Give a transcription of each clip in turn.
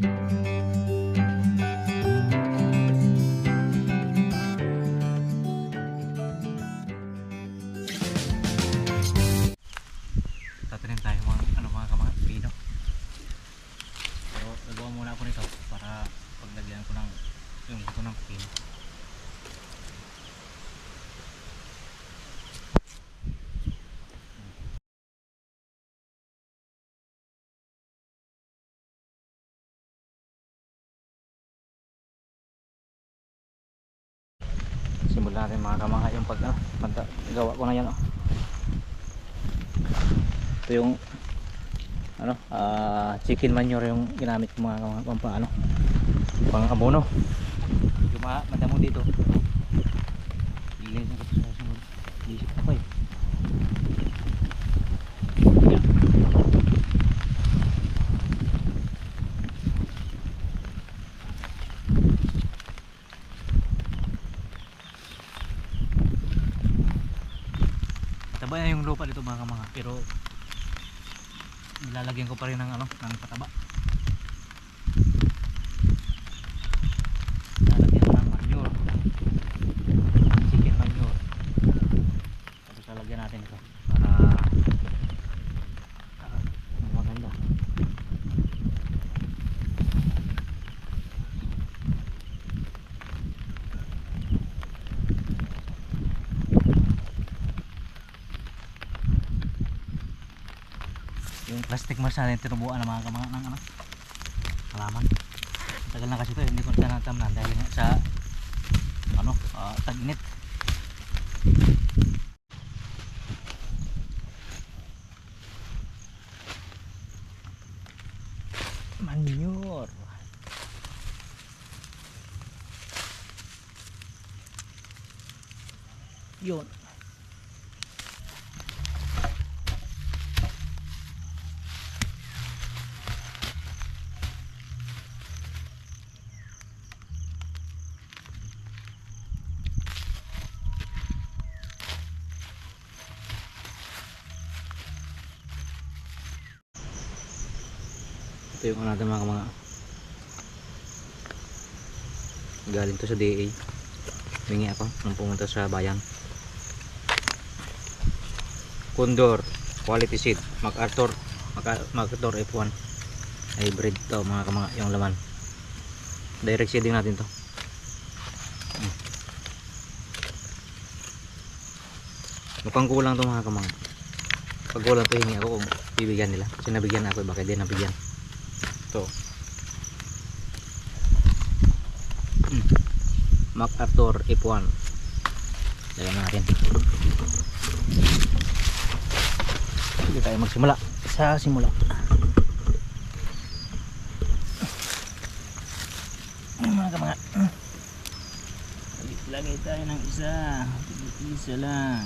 Música Simulan natin mga kamangha yung pag pagka- gawa ko na yan oh. Ito yung ano, ah, chicken manure yung ginamit ko mga kamangha pang ano, pang abono. Yung madamo dito. Lilinisin ko ito sa ako eh. Yan. Taba na yung lupa dito mga kamanga pero nilalagyan ko pa rin ng ano, ng pataba. Lalagyan ko ng manure. Chicken manure. Tapos lalagyan natin ito para ah, maganda. yung plastic natin tinubuan ng mga kamanga ng ano. Halaman. Tagal na kasi ito hindi ko na natamnan dahil sa ano ah, tag-init manure. Yun ito yung natin mga mga galing to sa DA hingi ako nung pumunta sa bayan. Condor quality seed MacArthur Mac- MacArthur F1 hybrid to mga kamanga yung laman. Direct seeding natin to. Hmm. mukhang kulang to mga kamanga pag kulang to hingi ako bibigyan nila. Kasi nabigyan ako bakit din nabigyan to. Hmm. MacArthur F1 lagyan natin. Hindi tayo magsimula. Sa simula. Mga kamanga lagay tayo ng isa. Isa lang.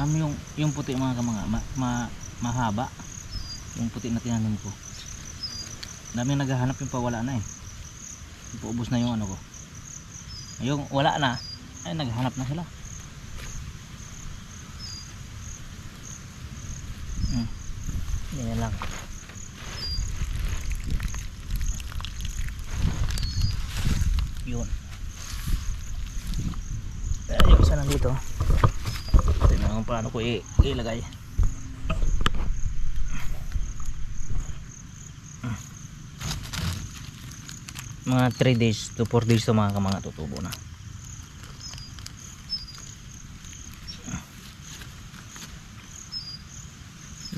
Um, yung, yung puti mga kamanga ma, ma, mahaba yung puti na tinanim ko. Daming naghahanap yung pawala na eh. Ipuubos na yung ano ko. Yung wala na ay naghahanap na sila. Hmm. ganyan lang. Yun. Eh, yung isa nandito tingnan ko paano ko ilagay mga 3 days to 4 days to mga kamanga tutubo na.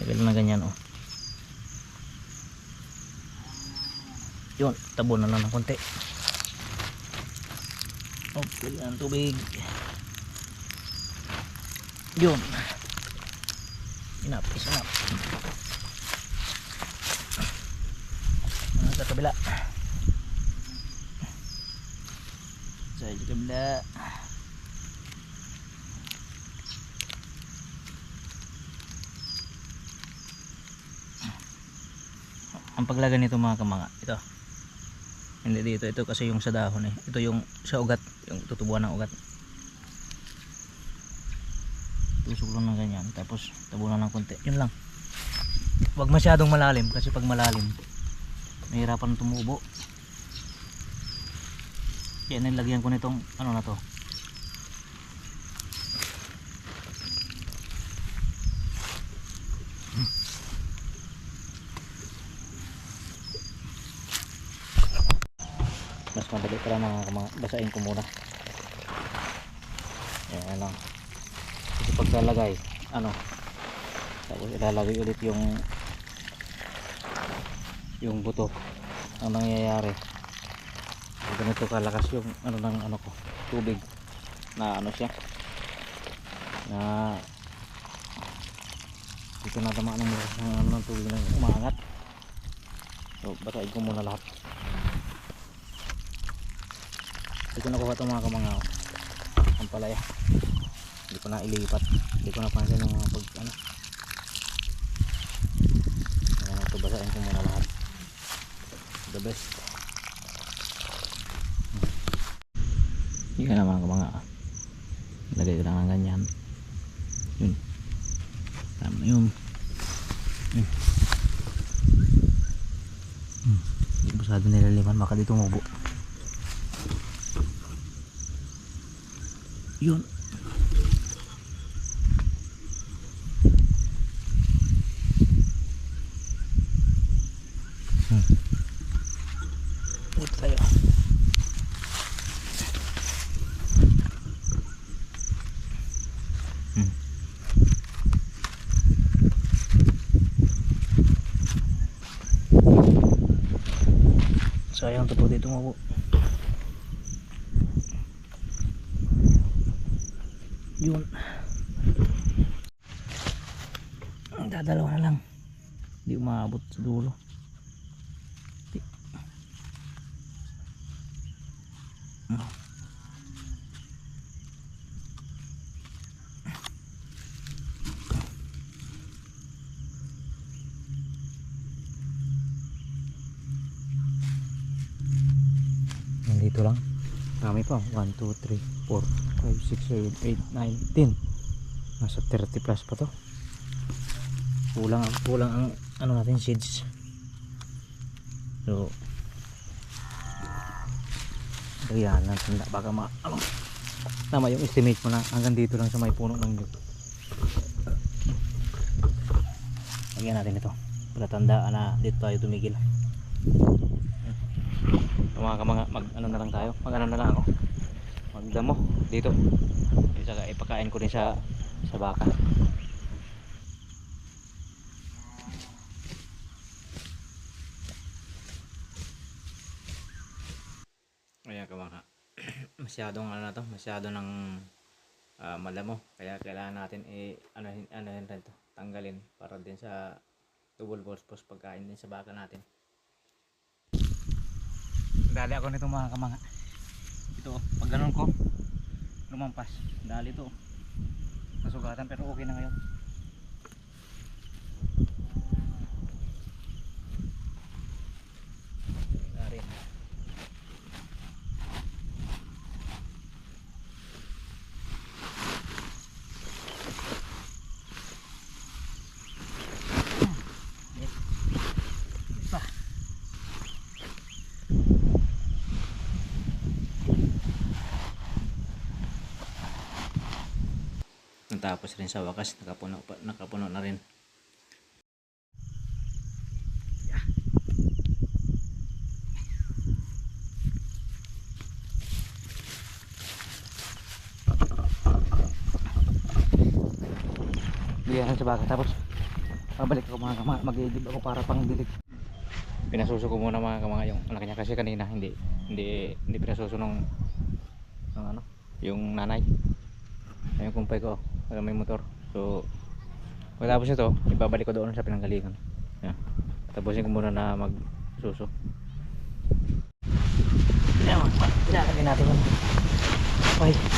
Level na ganyan oh. Yun tabo na lang ng konti. Okay ang tubig. Yun. Enough is enough sa kabila sa kabila ang paglagay nito mga kamanga ito. Hindi dito ito kasi yung sa dahon eh. Ito yung sa ugat yung tutubuan ng ugat. Tusok lang ng ganyan tapos tabunan ng konti. Yun lang. Huwag masyadong malalim kasi pag malalim, mahirapan tumubo. Kaya nilagyan ko nitong ano na to. Mas madali pala mga mga basain ko muna. Ayan lang. Kasi pagkalagay, ano, tapos ilalagay ulit yung yung buto ang nangyayari ganito kalakas yung ano ng ano ko tubig na ano siya. Na dito na tamaan ng, ng, ano, ng tubig na umaangat. So basahin ko muna lahat. Dito nakuha itong mga kamanga ang palaya. Hindi ko na ilipat. Hindi ko napansin ng mga pag ano. Ayan, ito basahin ko muna lahat. The best. Yan naman mga lagay lang ng ganyan. Yun. Tama na yun. Hmm. Hmm. Hindi masyado nilaliman baka dito mubo. Yun. Dito tayo. Hmm. Sayang to po dito po. Yun. Dadalawa na lang. Hindi umaabot sa dulo. Nandito lang. Marami pa. 1, 2, 3, 4, 5, 6, 7, 8, 9, 10. Nasa 30 plus pa to. Kulang ang kulang ang ano natin seeds. So Ayan, natanda baka ma ano, tama yung estimate mo na hanggang dito lang sa may puno ng nyug. Lagyan natin ito. Para tandaan na dito tayo tumigil. So, mga mag ano na lang tayo. Mag ano na lang ako. Magdamo dito. Isa ipakain ko din sa sa baka. Ayan kamanga. masyadong ano na to, masyado ng ah, malamo. Kaya kailangan natin i ano ano rin to, tanggalin para din sa double purpose pagkain din sa baka natin. Dali ako nito mga kamanga. Ito, pag ganun ko, lumampas. Dali to. Nasugatan pero okay na ngayon. Dari. Isa. Natapos rin sa wakas, nakapuno, pa, nakapuno na rin. Bigyan sa baka tapos babalik ako mga kama mag-iigib ako para pang dilig. Pinasuso ko muna mga kamanga yung anak niya kasi kanina hindi hindi hindi pinasuso nung, nung ano yung nanay. Ayun kumpay ko wala may motor. So pagkatapos ito ibabalik ko doon sa pinanggalingan. Yan tapusin ko muna na magsuso. Yan ilalagay natin yun. Okay hmm.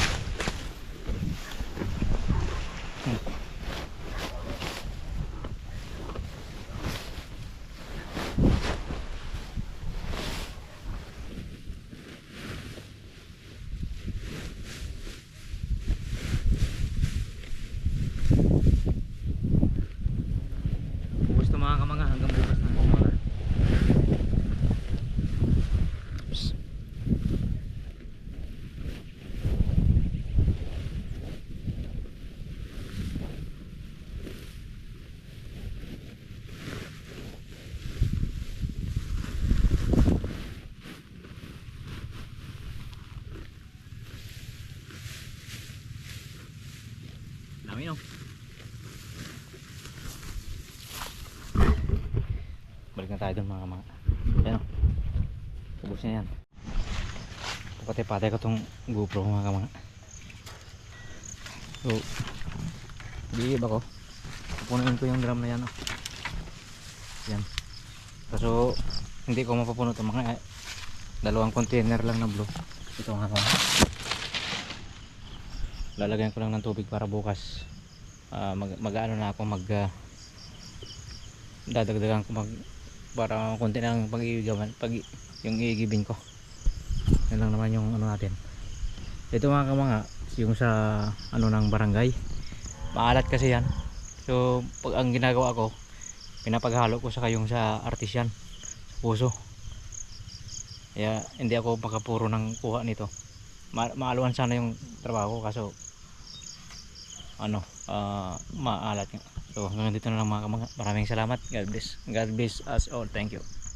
Gusto mga balik na tayo dun mga mga ayan o ubos na yan. Patay-patay ko tong GoPro mga mga so diib ako pupunuin ko yung drum na yan o yan kaso hindi ko mapapuno ito mga eh, dalawang container lang na blue. Ito nga mga lalagyan ko lang ng tubig para bukas ah, mag, mag-ano na ako mag ah, dadagdagan ko mag para konti lang pag pag yung iigibin ko. Yan lang naman yung ano natin. Ito mga kamanga yung sa ano ng barangay. Maalat kasi yan. So pag ang ginagawa ko pinapaghalo ko sa kayong sa artisyan sa puso. Kaya hindi ako makapuro ng kuha nito. Ma maaluan sana yung trabaho ko kaso ano ah, maalat nga. So hanggang dito na lang mga kamanga maraming salamat. God bless. God bless us all. Thank you